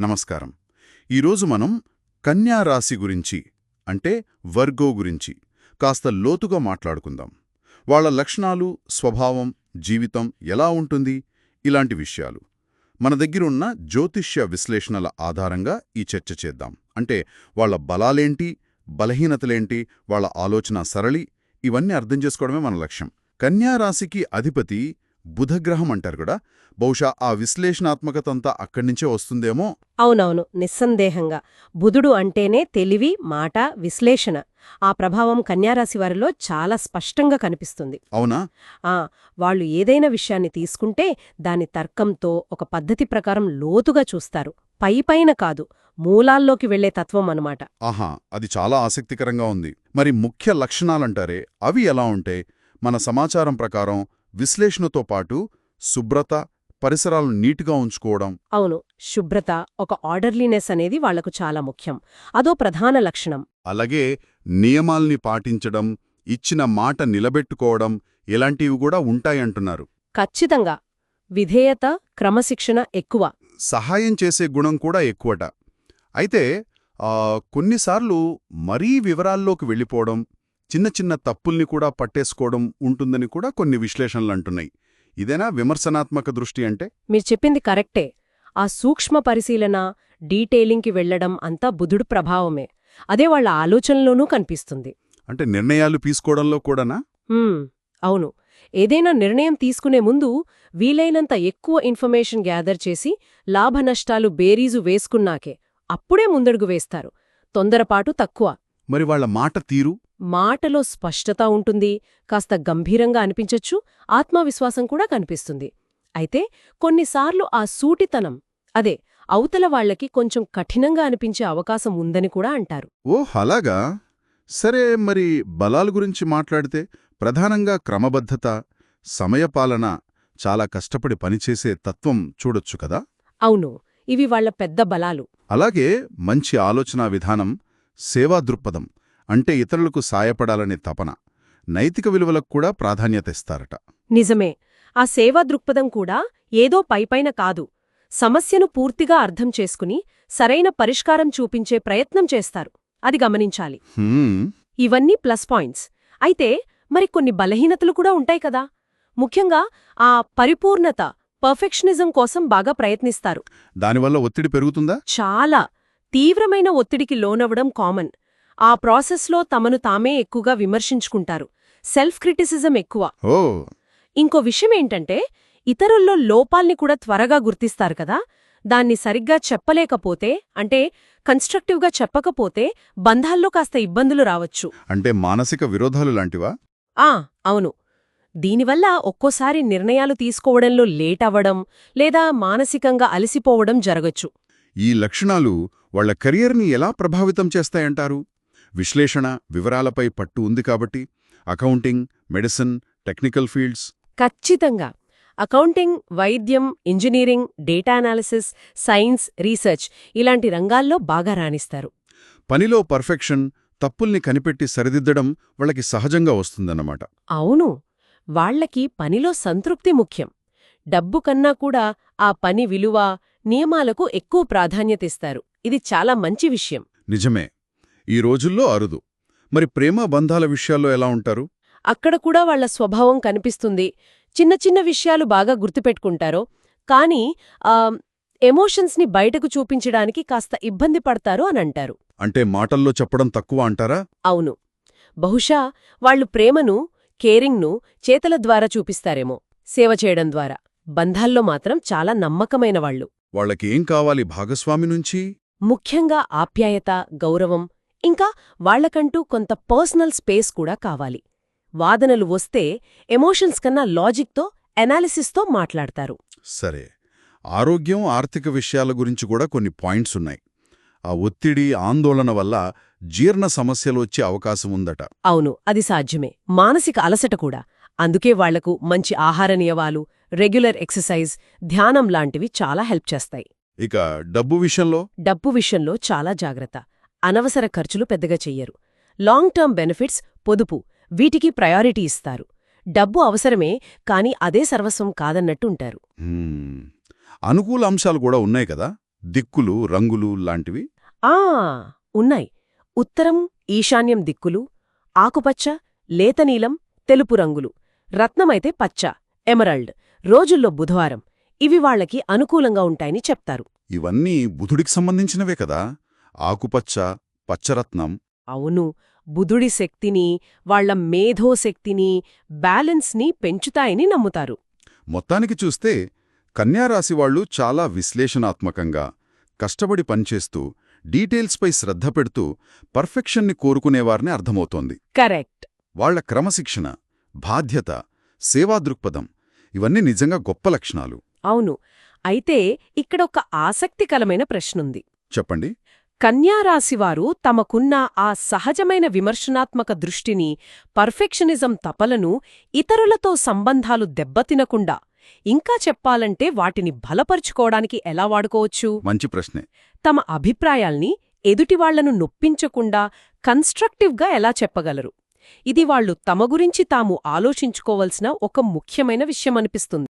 నమస్కారం. ఈరోజు మనం కన్యా రాశి గురించి అంటే వర్గో గురించి కాస్త లోతుగా మాట్లాడుకుందాం. వాళ్ళ లక్షణాలు స్వభావం జీవితం ఎలా ఉంటుంది? ఇలాంటి విషయాలు. మన దగ్గరున్న జ్యోతిష్య విశ్లేషణల ఆధారంగా ఈ చర్చ చేద్దాం. అంటే వాళ్ళ బలాలేంటి బలహీనతలేంటి వాళ్ళ ఆలోచన సరళి ఇవన్నీ అర్థం చేసుకోవడమే మన లక్ష్యం. కన్యారాశికి అధిపతి బుధగ్రహం అంటారు కూడా బహుశా ఆ విశ్లేషణాత్మకతంతా అక్కడి నుంచే వస్తుందేమో? అవునవును. నిస్సందేహంగా. బుధుడు అంటేనే తెలివి మాట విశ్లేషణ. ఆ ప్రభావం కన్యారాశి వారిలో చాలా స్పష్టంగా కనిపిస్తుంది. అవునా? ఆ వాళ్ళు ఏదైనా విషయాన్ని తీసుకుంటే దాని తర్కంతో ఒక పద్ధతి ప్రకారం లోతుగా చూస్తారు. పైపైన కాదు మూలాల్లోకి వెళ్ళే తత్వం అన్నమాట. ఆహా అది చాలా ఆసక్తికరంగా ఉంది. మరి ముఖ్య లక్షణాలంటారే? అవి ఎలా ఉంటాయి మన సమాచారం ప్రకారం విశ్లేషణతో పాటు శుభ్రత పరిసరాలను నీటుగా ఉంచుకోవడం. అవును శుభ్రత ఒక ఆర్డర్లీనెస్ అనేది వాళ్ళకు చాలా ముఖ్యం. అదో ప్రధాన లక్షణం. అలాగే నియమాల్ని పాటించడం ఇచ్చిన మాట నిలబెట్టుకోవడం ఇలాంటివి కూడా ఉంటాయంటున్నారు ఖచ్చితంగా. విధేయత క్రమశిక్షణ ఎక్కువ. సహాయం చేసే గుణం కూడా ఎక్కువట. అయితే కొన్నిసార్లు మరీ వివరాల్లోకి వెళ్ళిపోవడం చిన్న చిన్న తప్పుల్ని కూడా పట్టేసుకోవడం ఉంటుందని కూడా కొన్ని విశ్లేషణలు అంటున్నాయి. ఇదేనా విమర్శనాత్మక దృష్టి అంటే? మీరు చెప్పింది కరెక్టే. ఆ సూక్ష్మ పరిశీలన డీటెయిలింగ్కి వెళ్ళడం అంతా బుధుడు ప్రభావమే. అదే వాళ్ళ ఆలోచనలోనూ కనిపిస్తుంది. అంటే నిర్ణయాలు తీసుకోవడంలో కూడానా? హ్మ్, అవును. ఏదైనా నిర్ణయం తీసుకునే ముందు వీలైనంత ఎక్కువ ఇన్ఫర్మేషన్ గ్యాదర్ చేసి లాభనష్టాలు బేరీజు వేసుకున్నాకే అప్పుడే ముందడుగు వేస్తారు. తొందరపాటు తక్కువ. మరి వాళ్ళ మాట తీరు? మాటలో స్పష్టత ఉంటుంది. కాస్త గంభీరంగా అనిపించొచ్చు. ఆత్మవిశ్వాసం కూడా కనిపిస్తుంది. అయితే కొన్నిసార్లు ఆ సూటితనం అదే అవతల వాళ్ళకి కొంచెం కఠినంగా అనిపించే అవకాశం ఉందని కూడా అంటారు. ఓ అలాగా? సరే మరి బలాల గురించి మాట్లాడితే ప్రధానంగా క్రమబద్ధత సమయపాలన చాలా కష్టపడి పనిచేసే తత్వం చూడొచ్చు కదా? అవును ఇవి వాళ్ళ పెద్ద బలాలు. అలాగే మంచి ఆలోచనా విధానం సేవా దృక్పథం అంటే ఇతరులకు సాయపడాలనే తపన నైతిక విలువలకు కూడా ప్రాధాన్యత ఇస్తారట. నిజమే. ఆ సేవా దృక్పథం కూడా ఏదో పైపైన కాదు. సమస్యను పూర్తిగా అర్థం చేసుకుని సరైన పరిష్కారం చూపించే ప్రయత్నం చేస్తారు. అది గమనించాలి. ఇవన్నీ ప్లస్ పాయింట్స్. అయితే మరి కొన్ని బలహీనతలు కూడా ఉంటాయి కదా. ముఖ్యంగా ఆ పరిపూర్ణత పర్ఫెక్షనిజం కోసం బాగా ప్రయత్నిస్తారు. దానివల్ల ఒత్తిడి పెరుగుతుందా? చాలా. తీవ్రమైన ఒత్తిడికి లోనవ్వడం కామన్. ఆ ప్రాసెస్లో తమను తామే ఎక్కువగా విమర్శించుకుంటారు. సెల్ఫ్ క్రిటిసిజం ఎక్కువ ఇంకో విషయమేంటంటే ఇతరుల్లో లోపాల్ని కూడా త్వరగా గుర్తిస్తారు కదా. దాన్ని సరిగ్గా చెప్పలేకపోతే అంటే కన్స్ట్రక్టివ్గా చెప్పకపోతే బంధాల్లో కాస్త ఇబ్బందులు రావచ్చు. అంటే మానసిక విరోధాలు లాంటివా? ఆ! అవును. దీనివల్ల ఒక్కోసారి నిర్ణయాలు తీసుకోవడంలో లేట్ అవ్వడం లేదా మానసికంగా అలసిపోవడం జరగచ్చు. ఈ లక్షణాలు వాళ్ళ కెరియర్ని ఎలా ప్రభావితం చేస్తాయంటారు? విశ్లేషణ వివరాలపై పట్టు ఉంది కాబట్టి అకౌంటింగ్ మెడిసిన్ టెక్నికల్ ఫీల్డ్స్. ఖచ్చితంగా. అకౌంటింగ్ వైద్యం engineering data analysis science research ఇలాంటి రంగాల్లో బాగా రాణిస్తారు. పనిలో పర్ఫెక్షన్ తప్పుల్ని కనిపెట్టి సరిదిద్దడం వాళ్ళకి సహజంగా వస్తుందన్నమాట. అవును. వాళ్ళకి పనిలో సంతృప్తి ముఖ్యం. డబ్బు కన్నా కూడా ఆ పని విలువ నియమాలకు ఎక్కువ ప్రాధాన్యతిస్తారు. ఇది చాలా మంచి విషయం. నిజమే. ఈ రోజుల్లో అరుదు. మరి ప్రేమ బంధాల విషయాల్లో ఎలా ఉంటారు? అక్కడ కూడా వాళ్ళ స్వభావం కనిపిస్తుంది. చిన్న చిన్న విషయాలు బాగా గుర్తుపెట్టుకుంటారో. కానీ ఎమోషన్స్ని బయటకు చూపించడానికి కాస్త ఇబ్బంది పడతారు అని అంటారు. అంటే మాటల్లో చెప్పడం తక్కువ అంటారా? అవును. బహుశా వాళ్ళు ప్రేమను కేరింగ్ను చేతల ద్వారా చూపిస్తారేమో. సేవ చేయడం ద్వారా. బంధాల్లో మాత్రం చాలా నమ్మకమైన వాళ్ళు. వాళ్ళకి ఏం కావాలి భాగస్వామి నుంచి? ముఖ్యంగా ఆప్యాయత గౌరవం ఇంకా వాళ్ళకంటూ కొంత పర్సనల్ స్పేస్ కూడా కావాలి. వాదనలు వస్తే ఎమోషన్స్ కన్నా లాజిక్తో ఎనాలిసిస్తో మాట్లాడతారు. సరే. ఆరోగ్యం ఆర్థిక విషయాల గురించి కూడా కొన్ని పాయింట్స్ ఉన్నాయి. ఆ ఒత్తిడి ఆందోళన వల్ల జీర్ణ సమస్యలు వచ్చే అవకాశం ఉందట. అవును అది సాధ్యమే. మానసిక అలసట కూడా. అందుకే వాళ్ళకు మంచి ఆహార నియమాలు రెగ్యులర్ ఎక్సర్సైజ్ ధ్యానం లాంటివి చాలా హెల్ప్ చేస్తాయి. ఇక డబ్బు విషయంలో? డబ్బు విషయంలో చాలా జాగ్రత్త. అనవసర ఖర్చులు పెద్దగా చెయ్యరు. లాంగ్ టర్మ్ బెనిఫిట్స్ పొదుపు వీటికి ప్రయారిటీ ఇస్తారు. డబ్బు అవసరమే కాని అదే సర్వస్వం కాదన్నట్టు ఉంటారు. హ్మ్, అనుకూల అంశాలు కూడా ఉన్నాయి కదా? దిక్కులు రంగులు లాంటివి? ఆ! ఉన్నాయి. ఉత్తరం ఈశాన్యం దిక్కులు ఆకుపచ్చ లేతనీలం తెలుపు రంగులు. రత్నమైతే పచ్చ ఎమరల్డ్. రోజుల్లో బుధవారం ఇవి వాళ్ళకి అనుకూలంగా ఉంటాయని చెప్తారు. ఇవన్నీ బుధుడికి సంబంధించినవే కదా? ఆకుపచ్చ పచ్చరత్నం. అవును బుధుడి శక్తిని వాళ్ళ మేధోశక్తిని బ్యాలెన్స్ని పెంచుతాయని నమ్ముతారు. మొత్తానికి చూస్తే కన్యారాశి వాళ్ళు చాలా విశ్లేషణాత్మకంగా కష్టపడి పనిచేస్తూ డీటెయిల్స్పై శ్రద్ధ పెడుతూ పర్ఫెక్షన్ని కోరుకునేవారని అర్థమవుతోంది. కరెక్ట్. వాళ్ళ క్రమశిక్షణ బాధ్యత సేవా దృక్పథం ఇవన్నీ నిజంగా గొప్ప లక్షణాలు. అవును. అయితే ఇక్కడొక ఆసక్తికరమైన ప్రశ్నుంది. చెప్పండి. కన్యారాశివారు తమకున్న ఆ సహజమైన విమర్శనాత్మక దృష్టిని పర్ఫెక్షనిజం తపలను ఇతరులతో సంబంధాలు దెబ్బతినకుండా ఇంకా చెప్పాలంటే వాటిని బలపరుచుకోవడానికి ఎలా వాడుకోవచ్చు? మంచి ప్రశ్నే. తమ అభిప్రాయాల్ని ఎదుటివాళ్ళను నొప్పించకుండా కన్స్ట్రక్టివ్గా ఎలా చెప్పగలరు? ఇది వాళ్ళు తమ గురించి తాము ఆలోచించుకోవలసిన ఒక ముఖ్యమైన విషయమనిపిస్తుంది.